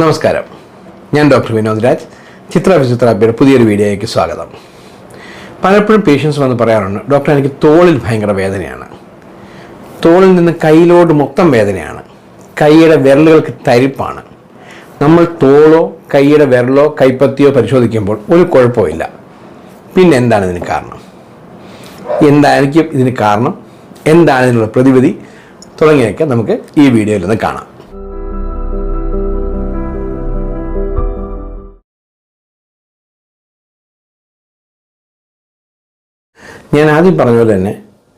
നമസ്കാരം. ഞാൻ ഡോക്ടർ വിനോദ് രാജ്. ചിത്ര ഫിസിയോതെറാപ്പിയുടെ പുതിയൊരു വീഡിയോയ്ക്ക് സ്വാഗതം. പലപ്പോഴും പേഷ്യൻസ് വന്ന് പറയാറുണ്ട് ഡോക്ടർ എനിക്ക് തോളിൽ ഭയങ്കര വേദനയാണ്. തോളിൽ നിന്ന് കയ്യിലോട്ട് മൊത്തം വേദനയാണ്. കൈയുടെ വിരലുകൾക്ക് തരിപ്പാണ്. നമ്മൾ തോളോ കൈയുടെ വിരലോ കൈപ്പത്തിയോ പരിശോധിക്കുമ്പോൾ ഒരു കുഴപ്പമില്ല പിന്നെ എന്താണ് ഇതിന് കാരണം? എന്തായിരിക്കും ഇതിന് കാരണം? എന്താണ് ഇതിനുള്ള പ്രതിവിധി? തുടങ്ങിയൊക്കെ നമുക്ക് ഈ വീഡിയോയിൽ നിന്ന് കാണാം. ഞാൻ ആദ്യം പറഞ്ഞ പോലെ തന്നെ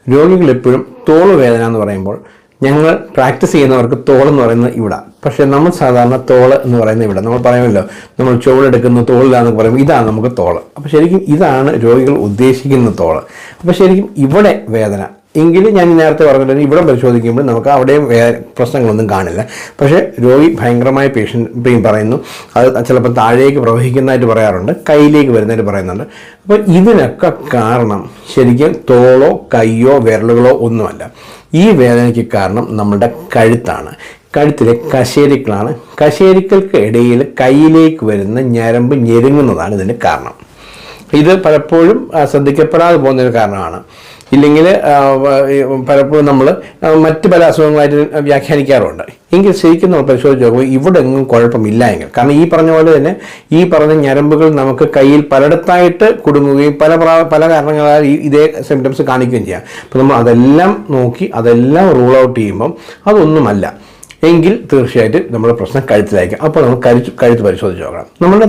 രോഗികൾ എപ്പോഴും തോൾ വേദന എന്ന് പറയുമ്പോൾ ഞങ്ങൾ പ്രാക്ടീസ് ചെയ്യുന്നവർക്ക് തോളെന്ന് പറയുന്നത് ഇവിടെ. പക്ഷേ നമ്മൾ സാധാരണ തോൾ എന്ന് പറയുന്നത് ഇവിടെ. നമ്മൾ പറയുമല്ലോ നമ്മൾ ചുവടെടുക്കുന്ന തോളിലാന്ന് പറയുമ്പോൾ ഇതാണ് നമുക്ക് തോൾ. അപ്പോൾ ശരിക്കും ഇതാണ് രോഗികൾ ഉദ്ദേശിക്കുന്ന തോൾ. അപ്പോൾ ശരിക്കും ഇവിടെ വേദന എങ്കിലും ഞാൻ നേരത്തെ പറഞ്ഞിട്ടുണ്ട് ഇവിടെ പരിശോധിക്കുമ്പോൾ നമുക്ക് അവിടെയും പ്രശ്നങ്ങളൊന്നും കാണില്ല. പക്ഷേ രോഗി ഭയങ്കരമായ പേഷ്യന്റ് പറയുന്നു. അത് ചിലപ്പോൾ താഴേക്ക് പ്രവഹിക്കുന്നതായിട്ട് പറയാറുണ്ട് കയ്യിലേക്ക് വരുന്നതായിട്ട് പറയുന്നുണ്ട്. അപ്പോൾ ഇതിനൊക്കെ കാരണം ശരിക്കും തോളോ കയ്യോ വിരലുകളോ ഒന്നുമല്ല. ഈ വേദനയ്ക്ക് കാരണം നമ്മുടെ കഴുത്താണ്. കഴുത്തിലെ കശേരിക്കളാണ്. കശേരിക്കൾക്ക് ഇടയിൽ കയ്യിലേക്ക് വരുന്ന ഞരമ്പ് ഞെരുങ്ങുന്നതാണ് ഇതിന് കാരണം. ഇത് പലപ്പോഴും ശ്രദ്ധിക്കപ്പെടാതെ പോകുന്നൊരു കാരണമാണ്. ഇല്ലെങ്കിൽ പലപ്പോഴും നമ്മൾ മറ്റ് പല അസുഖങ്ങളായിട്ട് വ്യാഖ്യാനിക്കാറുണ്ട്. എങ്കിൽ ശരിക്കും നമ്മൾ പരിശോധിച്ച് നോക്കുമ്പോൾ ഇവിടെ എങ്ങും കുഴപ്പമില്ല എങ്കിൽ. കാരണം ഈ പറഞ്ഞ പോലെ തന്നെ ഈ പറഞ്ഞ ഞരമ്പുകൾ നമുക്ക് കയ്യിൽ പലയിടത്തായിട്ട് കുടുങ്ങുകയും പല പല കാരണങ്ങളാൽ ഇതേ സിംറ്റംസ് കാണിക്കുകയും ചെയ്യാം. അപ്പോൾ നമ്മൾ അതെല്ലാം നോക്കി അതെല്ലാം റൂൾ ഔട്ട് ചെയ്യുമ്പം അതൊന്നുമല്ല. എങ്കിൽ തീർച്ചയായിട്ടും നമ്മുടെ പ്രശ്നം കഴുത്തിലായിരിക്കും. അപ്പോൾ നമ്മൾ കഴുത്ത് കഴുത്ത് പരിശോധിച്ച് നോക്കണം. നമ്മുടെ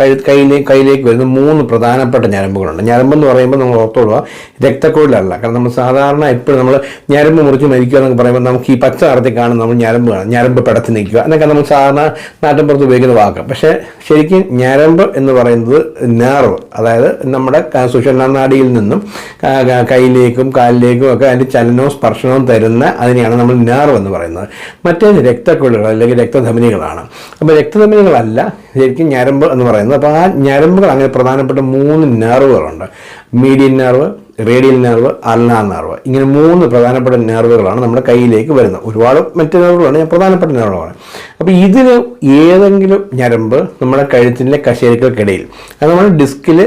കഴു- കയ്യിലേക്ക് കയ്യിലേക്ക് വരുന്ന മൂന്ന് പ്രധാനപ്പെട്ട ഞരമ്പുകളുണ്ട്. ഞരമ്പെന്ന് പറയുമ്പോൾ നമ്മൾ ഓർത്തോളുക രക്തക്കോഴിലല്ല. കാരണം നമ്മൾ സാധാരണ എപ്പോഴും നമ്മൾ ഞരമ്പ് മുറിച്ച് മരിക്കുക എന്നൊക്കെ പറയുമ്പോൾ നമുക്ക് ഈ പച്ച നിറത്തിൽ കാണും നമ്മൾ ഞരമ്പ് കാണും. ഞരമ്പ് പെടത്തി നിൽക്കുക. എന്നൊക്കെ നമ്മൾ സാധാരണ നാട്ടിൻപുറത്ത് ഉപയോഗിക്കുന്ന വാക്ക്. പക്ഷേ ശരിക്കും ഞരമ്പ് എന്ന് പറയുന്നത് നേർവ് അതായത് നമ്മുടെ സുഷുമ്നാടിയിൽ നിന്നും കയ്യിലേക്കും കാലിലേക്കും ഒക്കെ അതിന്റെ ചലനവും സ്പർശനവും തരുന്ന അതിനെയാണ് നമ്മൾ നേർവ് എന്ന് പറയുന്നത്. മറ്റേത് രക്തക്കുള്ളികൾ അല്ലെങ്കിൽ രക്തധമനികളാണ്. അപ്പോൾ രക്തധമനികളല്ല ശരിക്കും ഞരമ്പ് എന്ന് പറയുന്നത്. അപ്പോൾ ആ ഞരമ്പുകൾ അങ്ങനെ പ്രധാനപ്പെട്ട മൂന്ന് നെർവുകളുണ്ട് median nerve radial nerve ulnar nerve ഇങ്ങനെ മൂന്ന് പ്രധാനപ്പെട്ട നെർവുകളാണ് നമ്മുടെ കയ്യിലേക്ക് വരുന്നത്. ഒരുപാട് മറ്റ് നെർവുകളാണ് ഞാൻ പ്രധാനപ്പെട്ട നെർവുകളാണ് അപ്പോൾ ഇതിന് ഏതെങ്കിലും ഞരമ്പ് നമ്മുടെ കഴുത്തിന്റെ കശേരുക്കൾക്കിടയിൽ അത് നമ്മൾ ഡിസ്കിൽ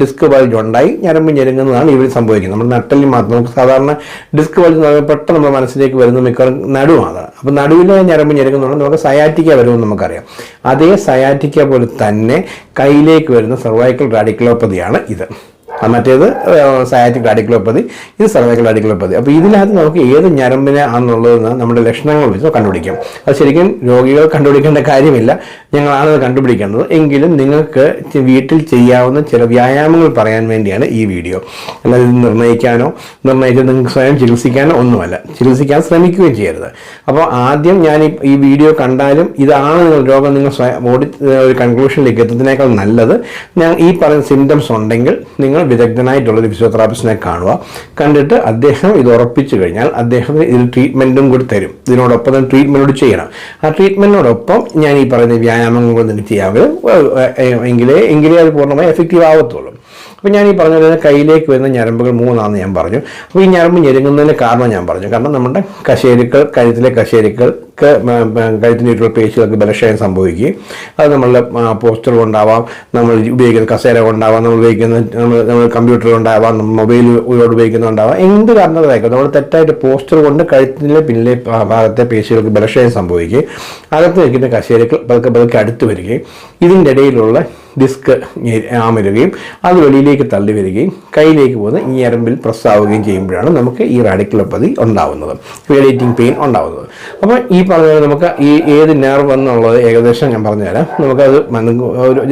ഡിസ്ക് ബൾജ് ഉണ്ടായി ഞരമ്പ് ഞെരുങ്ങുന്നതാണ് ഇവർ സംഭവിക്കുന്നത്. നമ്മുടെ നട്ടലിൽ മാത്രം നമുക്ക് സാധാരണ ഡിസ്ക് ബൾജ് എന്ന് പറയുമ്പോൾ പെട്ടെന്ന് നമ്മുടെ മനസ്സിലേക്ക് വരുന്ന മിക്കവാറും നടുവാണ്. അപ്പോൾ നടുവിലെ ഞരമ്പ് ഞെരുങ്ങുന്നതാണ് നമുക്ക് സയാറ്റിക്ക വരുമെന്ന് നമുക്കറിയാം. അതേ സയാറ്റിക്ക പോലെ തന്നെ കയ്യിലേക്ക് വരുന്ന സർവൈക്കൽ റാഡിക്കലോപ്പതിയാണ് ഇത്. മറ്റേത് സയാറ്റിക് റാഡിക്കുലോപ്പതി ഇത് സർവൈക്കൽ റാഡിക്കുലോപ്പതി അപ്പോൾ ഇതിനകത്ത് നമുക്ക് ഏത് ഞരമ്പിനെ ആണെന്നുള്ളതെന്ന് നമ്മുടെ ലക്ഷണങ്ങൾ വെച്ച് കണ്ടുപിടിക്കാം. അത് ശരിക്കും രോഗികൾ കണ്ടുപിടിക്കേണ്ട കാര്യമില്ല. ഞങ്ങളാണത് കണ്ടുപിടിക്കേണ്ടത്. എങ്കിലും നിങ്ങൾക്ക് വീട്ടിൽ ചെയ്യാവുന്ന ചില വ്യായാമങ്ങൾ പറയാൻ വേണ്ടിയാണ് ഈ വീഡിയോ. അല്ലാതെ ഇത് നിർണയിക്കാനോ നിർണയിച്ച് നിങ്ങൾക്ക് സ്വയം ചികിത്സിക്കാനോ ഒന്നുമല്ല. ചികിത്സിക്കാൻ ശ്രമിക്കുകയും ചെയ്യരുത്. അപ്പോൾ ആദ്യം ഞാൻ ഈ വീഡിയോ കണ്ടാലും ഇതാണ് നിങ്ങൾ രോഗം നിങ്ങൾ സ്വയം ഓടി ഒരു കൺക്ലൂഷനിലേക്ക് എത്തുന്നതിനേക്കാൾ നല്ലത്. ഞാൻ ഈ പറയുന്ന സിംറ്റംസ് ഉണ്ടെങ്കിൽ നിങ്ങൾ വിദഗ്ധനായിട്ടുള്ളൊരു ഫിസിയോതെറാപ്പിസ്റ്റിനെ കാണുക. കണ്ടിട്ട് അദ്ദേഹം ഇത് ഉറപ്പിച്ചു കഴിഞ്ഞാൽ അദ്ദേഹത്തിന് ഇതിൽ ട്രീറ്റ്മെന്റും കൂടി തരും. ഇതിനോടൊപ്പം തന്നെ ട്രീറ്റ്മെന്റ് കൂടി ചെയ്യണം. ആ ട്രീറ്റ്മെന്റിനോടൊപ്പം ഞാൻ ഈ പറയുന്ന വ്യായാമങ്ങൾ കൂടെ നിങ്ങൾക്ക് ചെയ്യാമെങ്കിൽ എങ്കിലേ എങ്കിലേ അത് പൂർണമായി എഫക്റ്റീവ് ആവത്തുള്ളൂ. അപ്പോൾ ഞാൻ ഈ പറഞ്ഞ കയ്യിലേക്ക് വരുന്ന ഞരമ്പുകൾ മൂന്നാണെന്ന് ഞാൻ പറഞ്ഞു. അപ്പോൾ ഈ ഞരമ്പ് ഞെരുങ്ങുന്നതിന് കാരണം ഞാൻ പറഞ്ഞു. കാരണം നമ്മുടെ കശേരുക്കൾ കഴുത്തിലെ കശേരുക്കൾക്ക് കഴുത്തിന് ചുറ്റുള്ള പേശികൾക്ക് ബലക്ഷയം സംഭവിക്കുകയും അത് നമ്മളുടെ പോസ്റ്റർ കൊണ്ടാവാം നമ്മൾ ഉപയോഗിക്കുന്ന കസേര കൊണ്ടാവാം നമ്മൾ ഉപയോഗിക്കുന്ന നമ്മൾ നമ്മൾ കമ്പ്യൂട്ടർ കൊണ്ടാവാം മൊബൈൽ ഉപയോഗിക്കുന്നുണ്ടാവാം എന്ത് കാരണങ്ങളായിരിക്കും നമ്മൾ തെറ്റായിട്ട് പോസ്റ്റർ കൊണ്ട് കഴുത്തിന്റെ പിന്നിലെ ഭാഗത്തെ പേശികൾക്ക് ബലക്ഷയം സംഭവിക്കുകയും അകത്ത് നിൽക്കുന്ന കസേരകൾ പതുക്കെ പതുക്കെ അടുത്ത് വരികയും ഇതിന്റെ ഇടയിലുള്ള ഡിസ്ക് ആമരുകയും അത് വെളിയിലേക്ക് തള്ളി വരികയും കയ്യിലേക്ക് പോകുന്ന ഈ ഞരമ്പിൽ പ്രസ്താവുകയും ചെയ്യുമ്പോഴാണ് നമുക്ക് ഈ റാഡിക്കുലോപ്പതി ഉണ്ടാവുന്നത് റേഡിയേറ്റിംഗ് പെയിൻ ഉണ്ടാവുന്നത്. അപ്പോൾ ഈ പറഞ്ഞ നമുക്ക് ഈ ഏത് നെർവ് എന്നുള്ളത് ഏകദേശം ഞാൻ പറഞ്ഞുതരാം. നമുക്കത്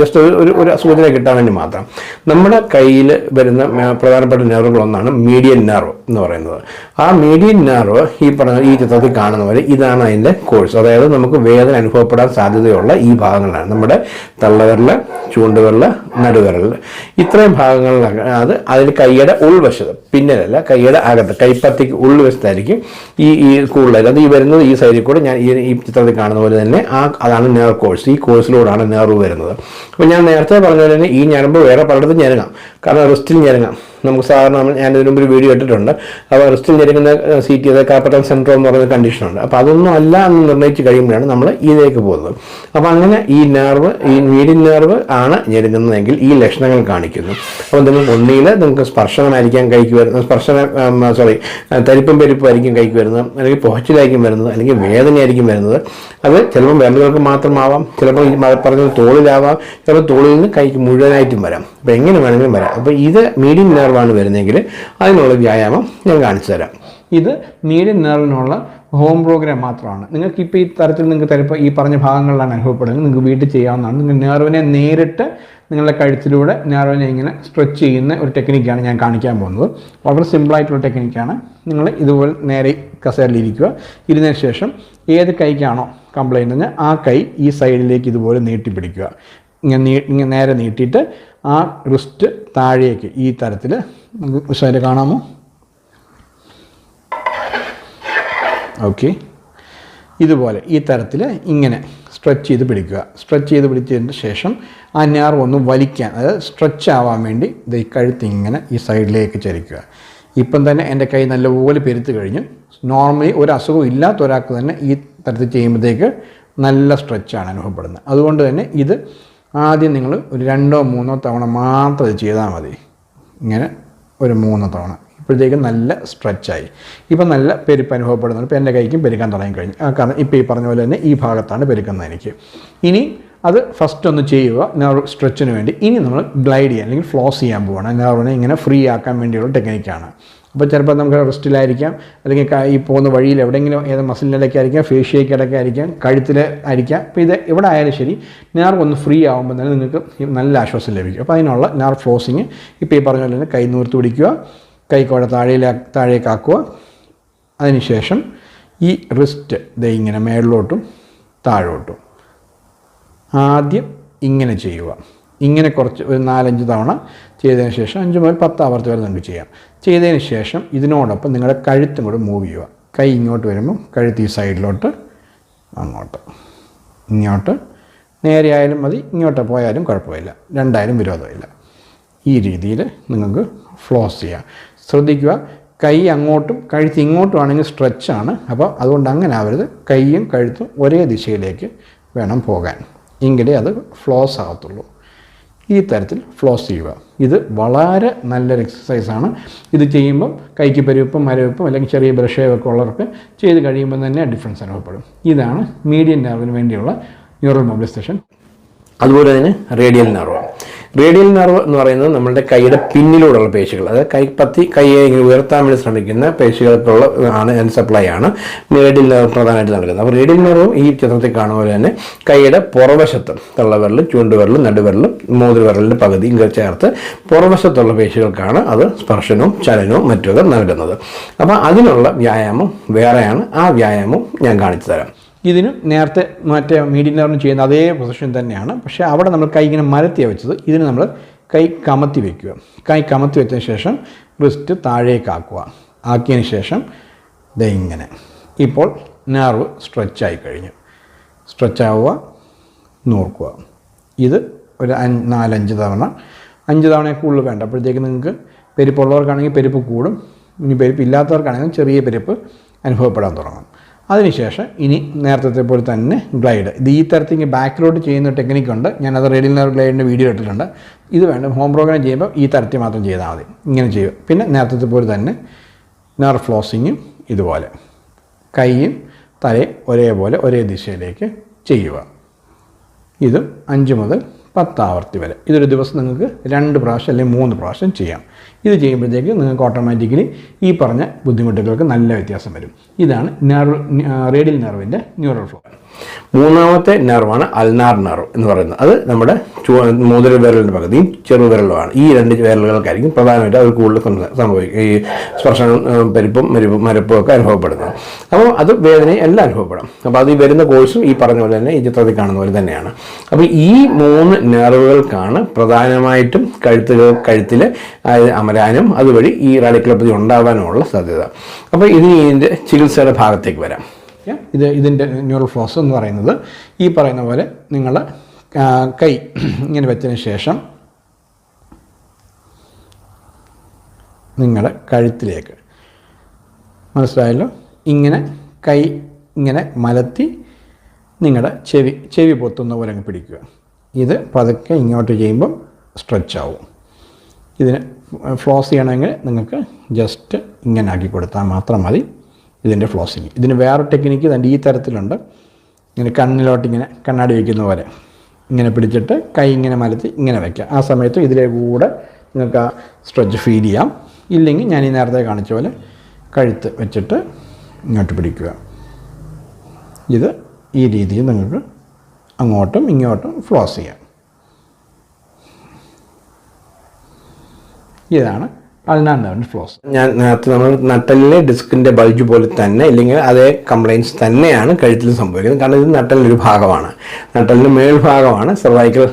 ജസ്റ്റ് ഒരു ഒരു സൂചന വേണ്ടി മാത്രം. നമ്മുടെ കയ്യിൽ വരുന്ന പ്രധാനപ്പെട്ട നെർവുകളൊന്നാണ് മീഡിയൻ നെർവ് എന്ന് പറയുന്നത്. ആ മീഡിയൻ നെർവ് ഈ പറഞ്ഞ ഈ ചിത്രത്തിൽ കാണുന്ന പോലെ ഇതാണ് അതിന്റെ കോഴ്സ് അതായത് നമുക്ക് വേദന അനുഭവപ്പെടാൻ സാധ്യതയുള്ള ഈ ഭാഗങ്ങളാണ്. നമ്മുടെ തള്ളവിരൽ ചൂണ്ടുവിരൽ നടുവിരൽ ഇത്രയും ഭാഗങ്ങളിലാണ് അത് അതിൽ കൈയുടെ ഉൾവശത്ത് പിന്നിലല്ല കൈയുടെ അകത്ത് കൈപ്പത്തിക്ക് ഉൾവശത്തായിരിക്കും ഈ ഈ കൂടുതലായിട്ട് അത് ഈ വരുന്നത് ഈ സൈഡിൽ കൂടെ ഞാൻ ഈ ഈ ചിത്രത്തിൽ കാണുന്ന പോലെ തന്നെ ആ അതാണ് നേർ കോഴ്സ് ഈ കോഴ്സിലൂടെയാണ് നേർവ് വരുന്നത്. അപ്പോൾ ഞാൻ നേരത്തെ പറഞ്ഞ പോലെ തന്നെ ഈ ഞരമ്പ് വേറെ പലയിടത്തും ഞെരുങ്ങാം. കാരണം റിസ്റ്റിൽ ഞെരങ്ങാം. നമുക്ക് സാധാരണ നമ്മൾ ഞാൻ ഇതിനു മുമ്പ് ഒരു വീഡിയോ ഇട്ടിട്ടുണ്ട്. അപ്പോൾ റിസ്റ്റിൽ ഞെരുങ്ങുന്ന സീറ്റ് ചെയ്ത കാപ്പറ്റൽ സെൻട്രോ എന്ന് പറയുന്ന കണ്ടീഷനുണ്ട് അപ്പോൾ അതൊന്നും അല്ല എന്ന് നിർണയിച്ച് കഴിയുമ്പോഴാണ് നമ്മൾ ഇതിലേക്ക് പോകുന്നത്. അപ്പോൾ അങ്ങനെ ഈ നെർവ് ഈ മീഡിയൻ നെർവ് ആണ് ഞെരുങ്ങുന്നതെങ്കിൽ ഈ ലക്ഷണങ്ങൾ കാണിക്കുന്നു. അപ്പോൾ നിങ്ങൾക്ക് ഒന്നിയിൽ നിങ്ങൾക്ക് സ്പർശനമായിരിക്കാം കൈക്ക് വരുന്നത് സ്പർശന സോറി തരിപ്പും പെരുപ്പും ആയിരിക്കും കൈക്ക് വരുന്നത് അല്ലെങ്കിൽ പുഹച്ചിലായിരിക്കും വരുന്നത് അല്ലെങ്കിൽ വേദനയായിരിക്കും വരുന്നത്. അത് ചിലപ്പോൾ വേദനകൾക്ക് മാത്രമാവാം ചിലപ്പോൾ ഈ പറഞ്ഞത് തോളിലാവാം ചിലപ്പോൾ തോളിൽ നിന്ന് കൈക്ക് മുഴുവനായിട്ടും വരാം. അപ്പോൾ എങ്ങനെ വേണമെങ്കിലും വരാം. അപ്പോൾ ഇത് മീഡിയം നെർവാണ് വരുന്നതെങ്കിൽ അതിനുള്ള വ്യായാമം ഞാൻ കാണിച്ചു തരാം. ഇത് മീഡിയം നെർവിനുള്ള ഹോം പ്രോഗ്രാം മാത്രമാണ്. നിങ്ങൾക്ക് ഇപ്പോൾ ഈ തരത്തിൽ നിങ്ങൾക്ക് ചിലപ്പോൾ ഈ പറഞ്ഞ ഭാഗങ്ങളിലാണ് അനുഭവപ്പെടുന്നത്. നിങ്ങൾക്ക് വീട്ടിൽ ചെയ്യാവുന്നതാണ്. നിങ്ങൾ നെർവിനെ നേരിട്ട് നിങ്ങളുടെ കഴുത്തിലൂടെ നെർവിനെ ഇങ്ങനെ സ്ട്രെച്ച് ചെയ്യുന്ന ഒരു ടെക്നിക്കാണ് ഞാൻ കാണിക്കാൻ പോകുന്നത്. വളരെ സിമ്പിളായിട്ടുള്ള ടെക്നിക്കാണ് നിങ്ങൾ ഇതുപോലെ നേരെ കസേരയിലിരിക്കുക ഇരുന്നതിന് ശേഷം ഏത് കൈക്കാണോ കംപ്ലയിന്റ് ആ കൈ ഈ സൈഡിലേക്ക് ഇതുപോലെ നീട്ടിപ്പിടിക്കുക ഇങ്ങനെ നീ ഇങ്ങനെ നേരെ നീട്ടിയിട്ട് ആ റിസ്റ്റ് താഴേക്ക് ഈ തരത്തിൽ സൈഡ് കാണാമോ? ഓക്കെ. ഇതുപോലെ ഈ തരത്തിൽ ഇങ്ങനെ സ്ട്രെച്ച് ചെയ്ത് പിടിക്കുക. സ്ട്രെച്ച് ചെയ്ത് പിടിച്ചതിന് ശേഷം ആ ഞാർ ഒന്ന് വലിക്കാൻ അതായത് സ്ട്രെച്ച് ആവാൻ വേണ്ടി ഇത് ഈ കഴുത്ത് ഇങ്ങനെ ഈ സൈഡിലേക്ക് ചരിക്കുക. ഇപ്പം തന്നെ എന്റെ കൈ നല്ലപോലെ പെരുത്ത് കഴിഞ്ഞു. നോർമലി ഒരു അസുഖവും ഇല്ലാത്ത ഒരാൾക്ക് തന്നെ ഈ തരത്തിൽ ചെയ്യുമ്പോഴത്തേക്ക് നല്ല സ്ട്രെച്ചാണ് അനുഭവപ്പെടുന്നത്. അതുകൊണ്ട് തന്നെ ഇത് ആദ്യം നിങ്ങൾ ഒരു രണ്ടോ മൂന്നോ തവണ മാത്രം ഇത് ചെയ്താൽ മതി. ഇങ്ങനെ ഒരു മൂന്ന് തവണ. ഇപ്പോഴത്തേക്കും നല്ല സ്ട്രെച്ചായി ഇപ്പം നല്ല പെരുപ്പ് അനുഭവപ്പെടുന്നുണ്ട്. ഇപ്പോൾ എന്റെ കൈക്കും പെരുക്കാൻ തുടങ്ങി കഴിഞ്ഞു. കാരണം ഇപ്പോൾ ഈ പറഞ്ഞ പോലെ തന്നെ ഈ ഭാഗത്താണ് പെരുക്കുന്നത് എനിക്ക്. ഇനി അത് ഫസ്റ്റ് ഒന്ന് ചെയ്യുക നെർവ് സ്ട്രെച്ചിന് വേണ്ടി. ഇനി നമ്മൾ ഗ്ലൈഡ് ചെയ്യാൻ അല്ലെങ്കിൽ ഫ്ലോസ് ചെയ്യാൻ പോവുകയാണ് നെർവിനെ ഇങ്ങനെ ഫ്രീ ആക്കാൻ വേണ്ടിയുള്ള ടെക്നിക്കാണ് അപ്പോൾ ചിലപ്പോൾ നമുക്ക് റിസ്റ്റിലായിരിക്കാം അല്ലെങ്കിൽ ഈ പോകുന്ന വഴിയിൽ എവിടെയെങ്കിലും ഏത് മസിലിനിടയ്ക്ക് ആയിരിക്കാം ഫേഷ്യയ്ക്കിടയ്ക്ക് ആയിരിക്കാം കഴുത്തിൽ ആയിരിക്കാം അപ്പോൾ ഇത് എവിടെ ആയാലും ശരി നാർവ് ഒന്ന് ഫ്രീ ആകുമ്പോൾ തന്നെ നിങ്ങൾക്ക് നല്ല ആശ്വാസം ലഭിക്കും. അപ്പോൾ അതിനുള്ള നാർ ഫ്ലോസിങ് ഇപ്പോൾ ഈ പറഞ്ഞ പോലെ തന്നെ കൈ നൂർത്ത് പിടിക്കുക കൈക്കോടെ താഴേല താഴേക്കാക്കുക അതിനുശേഷം ഈ റിസ്റ്റ് ദേ ഇങ്ങനെ മേളിലോട്ടും താഴോട്ടും ആദ്യം ഇങ്ങനെ ചെയ്യുക. ഇങ്ങനെ കുറച്ച് ഒരു നാലഞ്ച് തവണ ചെയ്തതിന് ശേഷം അഞ്ച് മുതൽ പത്ത് ആവർത്തി വരെ നിങ്ങൾക്ക് ചെയ്യാം. ചെയ്തതിന് ശേഷം ഇതിനോടൊപ്പം നിങ്ങളുടെ കഴുത്തും കൂടെ മൂവ് ചെയ്യുക. കൈ ഇങ്ങോട്ട് വരുമ്പോൾ കഴുത്ത് ഈ സൈഡിലോട്ട് അങ്ങോട്ട്. ഇങ്ങോട്ട്. നേരെയായാലും മതി ഇങ്ങോട്ട് പോയാലും കുഴപ്പമില്ല. രണ്ടായാലും വിരോധമില്ല. ഈ രീതിയിൽ നിങ്ങൾക്ക് ഫ്ലോസ് ചെയ്യാം. ശ്രദ്ധിക്കുക കൈ അങ്ങോട്ടും കഴുത്ത് ഇങ്ങോട്ടും ആണെങ്കിൽ സ്ട്രെച്ചാണ് അപ്പോൾ അതുകൊണ്ട് അങ്ങനെ ആവരുത്. കൈയും കഴുത്തും ഒരേ ദിശയിലേക്ക് വേണം പോകാൻ. എങ്കിലേ അത് ഫ്ലോസ് ആകത്തുള്ളൂ ഈ തരത്തിൽ ഫ്ലോസ് ചെയ്യുക. ഇത് വളരെ നല്ലൊരു എക്സസൈസാണ് ഇത് ചെയ്യുമ്പം കൈക്ക് പെരുവപ്പും മരവിപ്പും അല്ലെങ്കിൽ ചെറിയ ബ്രഷേവൊക്കെ ഉള്ളവർക്ക് ചെയ്ത് കഴിയുമ്പോൾ തന്നെ ഡിഫറൻസ് അനുഭവപ്പെടും. ഇതാണ് മീഡിയൻ നെർവിന് വേണ്ടിയുള്ള ന്യൂറൽ മൊബിലൈസേഷൻ അതുപോലെ തന്നെ റേഡിയൽ നെർവ് റേഡിയൽ നെർവ് എന്ന് പറയുന്നത് നമ്മുടെ കൈയുടെ പിന്നിലൂടെയുള്ള പേശികൾ. അതായത് കൈ പത്തി കൈയെ ഇങ്ങനെ ഉയർത്താൻ വേണ്ടി ശ്രമിക്കുന്ന പേശികൾക്കുള്ള ആണ് സപ്ലൈ ആണ് റേഡിയൽ നെർവ് പ്രധാനമായിട്ട് നടക്കുന്നത് അപ്പോൾ റേഡിയൽ നെർവും ഈ ചിത്രത്തിൽ കാണുന്ന പോലെ തന്നെ കൈയുടെ പുറവശത്ത് തള്ളവിരലും ചൂണ്ടുവിരലും നടുവിരലും മോതിരവിരലിന്റെ പകുതി ചേർത്ത് പുറവശത്തുള്ള പേശികൾക്കാണ് അത് സ്പർശനവും ചലനവും മറ്റുമൊക്കെ നൽകുന്നത്. അപ്പോൾ അതിനുള്ള വ്യായാമം വേറെയാണ്. ആ വ്യായാമം ഞാൻ കാണിച്ചു തരാം. ഇതിനും നേരത്തെ മറ്റേ മീഡിയം നെർവിന് ചെയ്യുന്ന അതേ പൊസിഷൻ തന്നെയാണ്. പക്ഷേ അവിടെ നമ്മൾ കൈ ഇങ്ങനെ മരത്തിയാണ് വെച്ചത്. ഇതിന് നമ്മൾ കൈ കമത്തി വയ്ക്കുക കൈ കമത്തി വെച്ചതിന് ശേഷം റിസ്റ്റ് താഴേക്ക് ആക്കുക. ആക്കിയതിന് ശേഷം ദേ ഇങ്ങനെ. ഇപ്പോൾ നെർവ് സ്ട്രെച്ചായി കഴിഞ്ഞു. സ്ട്രെച്ചാവുക നോർക്കുക ഇത് ഒരു അഞ്ച് നാലഞ്ച് തവണ. അഞ്ച് തവണ കൂടുതൽ വേണ്ട. അപ്പോഴത്തേക്ക് നിങ്ങൾക്ക് പെരുപ്പുള്ളവർക്കാണെങ്കിൽ പെരുപ്പ് കൂടും. ഇനി പെരുപ്പ് ഇല്ലാത്തവർക്കാണെങ്കിൽ ചെറിയ പെരുപ്പ് അനുഭവപ്പെടാൻ തുടങ്ങും. അതിനുശേഷം ഇനി നേരത്തെ പോലെ തന്നെ ഗ്ലൈഡ്. ഇത് ഈ തരത്തിൽ ബാക്കിലോട്ട് ചെയ്യുന്ന ടെക്നിക്കുണ്ട് ഞാനത് റെഡിൽ നെയർ ഗ്ലൈഡിന്റെ വീഡിയോ ഇട്ടിട്ടുണ്ട്. ഇത് വേണ്ട ഹോം പ്രോഗ്രാം ചെയ്യുമ്പോൾ ഈ തരത്തിൽ മാത്രം ചെയ്താൽ മതി. ഇങ്ങനെ ചെയ്യുക. പിന്നെ നേരത്തെ പോലെ തന്നെ നെയർ ഫ്ലോസിങ്ങും ഇതുപോലെ. കൈയും തലയും ഒരേപോലെ ഒരേ ദിശയിലേക്ക് ചെയ്യുക. ഇതും അഞ്ച് മുതൽ പത്ത് ആവർത്തി വരെ. ഇതൊരു ദിവസം നിങ്ങൾക്ക് രണ്ട് പ്രാവശ്യം അല്ലെങ്കിൽ മൂന്ന് പ്രാവശ്യം ചെയ്യാം. ഇത് ചെയ്യുമ്പോഴത്തേക്ക് നിങ്ങൾക്ക് ഓട്ടോമാറ്റിക്കലി ഈ പറഞ്ഞ ബുദ്ധിമുട്ടുകൾക്ക് നല്ല വ്യത്യാസം വരും. ഇതാണ് നെർവ് റേഡിയൽ നെർവിന്റെ ന്യൂറൽ ഫ്ലോ മൂന്നാമത്തെ നെർവാണ് അൽനാർ നെർവ് എന്ന് പറയുന്നത്. അത് നമ്മുടെ മോതിര വിരലിന്റെ പകുതിയും ചെറു വിരലുമാണ്. ഈ രണ്ട് വിരലുകൾക്കായിരിക്കും പ്രധാനമായിട്ട് അവർ കൂടുതൽ സംഭ- സംഭവിക്കും. ഈ സ്പർശനം പരിപ്പും മരുപ്പും മരപ്പും ഒക്കെ അനുഭവപ്പെടുന്നത്. അപ്പോൾ അത് വേദനയും എല്ലാം അനുഭവപ്പെടാം. അപ്പോൾ അത് ഈ വരുന്ന കോഴ്സും ഈ പറഞ്ഞ പോലെ തന്നെ ഈ ചിത്രത്തിൽ കാണുന്ന പോലെ തന്നെയാണ്. അപ്പോൾ ഈ മൂന്ന് നെർവുകൾക്കാണ് പ്രധാനമായിട്ടും കഴുത്തുകൾ കഴുത്തിൽ അമരാനും അതുവഴി ഈ റാഡിക്കുലപ്പതി ഉണ്ടാകാനുമുള്ള സാധ്യത. അപ്പോൾ ഇനി ഇതിന്റെ ചികിത്സയുടെ ഭാഗത്തേക്ക് വരാം. ഇത് ഇതിന്റെ ന്യൂറൽ ഫ്ലോസ് എന്ന് പറയുന്നത് ഈ പറയുന്ന പോലെ നിങ്ങൾ കൈ ഇങ്ങനെ വെച്ചതിന് ശേഷം നിങ്ങളുടെ കഴുത്തിലേക്ക്. മനസ്സിലായല്ലോ? ഇങ്ങനെ കൈ ഇങ്ങനെ മലത്തി നിങ്ങളുടെ ചെവി ചെവി പൊത്തുന്ന പോലെ അങ്ങ് പിടിക്കുക. ഇത് പതുക്കെ ഇങ്ങോട്ട് ചെയ്യുമ്പം സ്ട്രെച്ച് ആവും. ഇതിന് ഫ്ലോസ് ചെയ്യണമെങ്കിൽ നിങ്ങൾക്ക് ജസ്റ്റ് ഇങ്ങനെ ആക്കി കൊടുത്താൽ മാത്രം മതി. ഇതിന്റെ ഫ്ലോസിങ് ഇതിന് വേറെ ടെക്നിക്ക് തന്റെ ഈ തരത്തിലുണ്ട്. ഇങ്ങനെ കണ്ണിലോട്ട് ഇങ്ങനെ കണ്ണാടി വയ്ക്കുന്ന പോലെ. ഇങ്ങനെ പിടിച്ചിട്ട് കൈ ഇങ്ങനെ മലത്തി ഇങ്ങനെ വയ്ക്കുക. ആ സമയത്ത് ഇതിലെ കൂടെ നിങ്ങൾക്ക് ആ സ്ട്രെച്ച് ഫീൽ ചെയ്യാം. ഇല്ലെങ്കിൽ ഞാൻ ഈ നേരത്തെ കാണിച്ച പോലെ കഴുത്ത് വെച്ചിട്ട് ഇങ്ങോട്ട് പിടിക്കുക. ഇത് ഈ രീതിയിൽ നിങ്ങൾക്ക് അങ്ങോട്ടും ഇങ്ങോട്ടും ഫ്ലോസ് ചെയ്യാം. ഇതാണ് പതിനാറ് ഫ്ലോസ് ഞാൻ നേരത്തെ നമ്മൾ നട്ടലിലെ ഡിസ്കിന്റെ ബൾജ് പോലെ തന്നെ ഇല്ലെങ്കിൽ അതേ കംപ്ലൈൻസ് തന്നെയാണ് കഴുത്തിൽ സംഭവിക്കുന്നത്. കാരണം ഇത് നട്ടലിന്റെ ഒരു ഭാഗമാണ്. നട്ടലിന്റെ മേൽഭാഗമാണ് സർവൈക്കൽ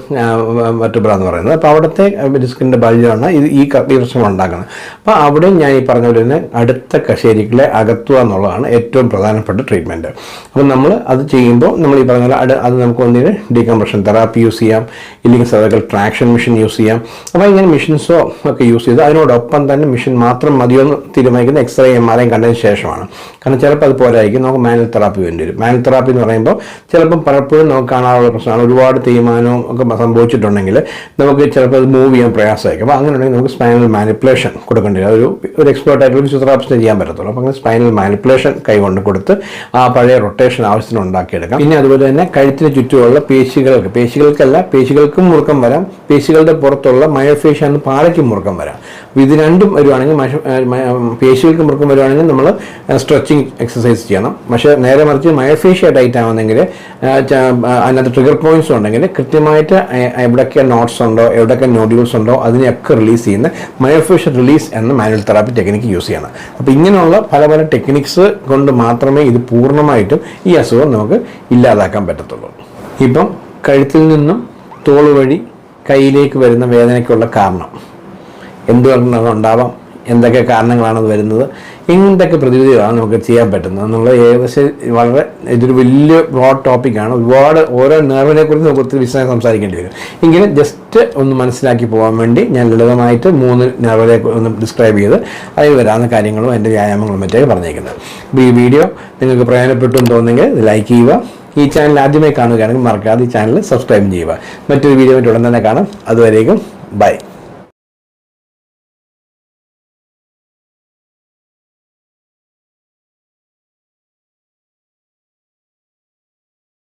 വെർട്ടിബ്ര എന്ന് പറയുന്നത്. അപ്പോൾ അവിടുത്തെ ഡിസ്കിന്റെ ബൾജാണ് ഇത് ഈ പ്രശ്നം ഉണ്ടാക്കുന്നത്. അപ്പോൾ അവിടെ ഞാൻ ഈ പറഞ്ഞ പോലെ തന്നെ അടുത്ത കശേരികളെ അകത്തുക എന്നുള്ളതാണ് ഏറ്റവും പ്രധാനപ്പെട്ട ട്രീറ്റ്മെന്റ് അപ്പോൾ നമ്മൾ അത് ചെയ്യുമ്പോൾ നമ്മൾ ഈ പറഞ്ഞ പോലെ അത് നമുക്ക് ഒന്നിന് ഡീകംപ്രഷൻ തെറാപ്പി യൂസ് ചെയ്യാം ഇല്ലെങ്കിൽ സർവൈക്കൽ ട്രാക്ഷൻ മെഷീൻ യൂസ് ചെയ്യാം. അപ്പോൾ ഇങ്ങനെ മെഷീൻസോ ഒക്കെ യൂസ് ചെയ്ത് അതിനോടൊപ്പം തന്നെ മെഷീൻ മാത്രം മതിയോ എന്ന് തീരുമാനിക്കുന്ന എക്സ്റേ എം ആർ ഐ കണ്ടതിന് ശേഷമാണ്. കാരണം ചിലപ്പോൾ അത് പോരായിരിക്കും. നമുക്ക് മാനുവൽ തെറാപ്പി വേണ്ടി വരും. മാനുവൽ തെറാപ്പി എന്ന് പറയുമ്പോൾ ചിലപ്പം പലപ്പോഴും നമുക്ക് കാണാനുള്ള പ്രശ്നമാണ്. ഒരുപാട് തീരുമാനവും ഒക്കെ സംഭവിച്ചിട്ടുണ്ടെങ്കിൽ നമുക്ക് ചിലപ്പോൾ അത് മൂവ് ചെയ്യാൻ പ്രയാസമായിരിക്കും. അപ്പോൾ അങ്ങനെ ഉണ്ടെങ്കിൽ നമുക്ക് സ്പൈനൽ മാനിപ്പുലേഷൻ കൊടുക്കേണ്ടി വരും. ഒരു ഒരു എക്സ്പേർട്ട് ആയിട്ടുള്ള ഫിസിയോതെറാപ്പിസ്റ്റ് ചെയ്യാൻ പറ്റത്തുള്ളൂ. അപ്പോൾ അങ്ങനെ സ്പൈനൽ മാനിപ്പുലേഷൻ കൈകൊണ്ട് കൊടുത്ത് ആ പഴയ റൊട്ടേഷൻ ആവശ്യത്തിന് ഉണ്ടാക്കിയെടുക്കാം. പിന്നെ അതുപോലെ തന്നെ കഴുത്തിന് ചുറ്റുമുള്ള പേശികൾക്ക് പേശികൾക്കല്ല പേശികൾക്കും മുറുക്കം വരാം. പേശികളുടെ പുറത്തുള്ള മയോഫേഷ്യ എന്ന പാറയ്ക്കും മുറുക്കം വരാം. ഇത് രണ്ടും വരുവാണെങ്കിൽ പേശികൾക്ക് മുറുക്കം വരുവാണെങ്കിൽ നമ്മൾ സ്ട്രെച്ചിങ് എക്സസൈസ് ചെയ്യണം. പക്ഷേ നേരെ മറിച്ച് മയോഫേഷ്യ ടൈറ്റ് ആവുന്നെങ്കിൽ അതിനകത്ത് ട്രിഗർ പോയിന്റ്സ് ഉണ്ടെങ്കിൽ കൃത്യമായിട്ട് എവിടെയൊക്കെ നോട്ട്സ് ഉണ്ടോ എവിടെയൊക്കെ നോഡ്യൂൾസ് ഉണ്ടോ അതിനെയൊക്കെ റിലീസ് ചെയ്യുന്ന മയോഫേഷ്യ റിലീസ് എന്ന മാനുവൽ തെറാപ്പി ടെക്നിക്ക് യൂസ് ചെയ്യണം. അപ്പോൾ ഇങ്ങനെയുള്ള പല പല ടെക്നിക്സ് കൊണ്ട് മാത്രമേ ഇത് പൂർണമായിട്ടും ഈ അസുഖം നമുക്ക് ഇല്ലാതാക്കാൻ പറ്റത്തുള്ളൂ. ഇപ്പം കഴുത്തിൽ നിന്നും തോൾ വഴി കയ്യിലേക്ക് വരുന്ന വേദനയ്ക്കുള്ള കാരണം. എന്തുകൊണ്ടാണ് ഉണ്ടാവാം എന്തൊക്കെ കാരണങ്ങളാണ് വരുന്നത്? എന്തൊക്കെ പ്രതിവിധികളാണ് നമുക്ക് ചെയ്യാൻ പറ്റുന്നത്? എന്നുള്ളത് ഏകദേശം വളരെ ഇതൊരു വലിയ ബ്രോഡ് ടോപ്പിക്കാണ് ഒരുപാട് ഓരോ നേർവിനെ കുറിച്ച് നമുക്ക് ഒത്തിരി വിശദമായി സംസാരിക്കേണ്ടി വരും. എങ്കിലും ജസ്റ്റ് ഒന്ന് മനസ്സിലാക്കി പോകാൻ വേണ്ടി ഞാൻ ലളിതമായിട്ട് മൂന്ന് നേർവിനെ ഒന്ന് ഡിസ്ക്രൈബ് ചെയ്ത് അതിൽ വരാവുന്ന കാര്യങ്ങളും എന്റെ വ്യായാമങ്ങളും മറ്റേ പറഞ്ഞേക്കുന്നത്. അപ്പോൾ ഈ വീഡിയോ നിങ്ങൾക്ക് പ്രയോജനപ്പെട്ടു എന്ന് തോന്നുന്നെങ്കിൽ ലൈക്ക് ചെയ്യുക. ഈ ചാനൽ ആദ്യമായി കാണുകയാണെങ്കിൽ മറക്കാതെ ഈ ചാനൽ സബ്സ്ക്രൈബ് ചെയ്യുക. മറ്റൊരു വീഡിയോ ഉടൻ തന്നെ കാണാം. അതുവരേക്കും ബൈ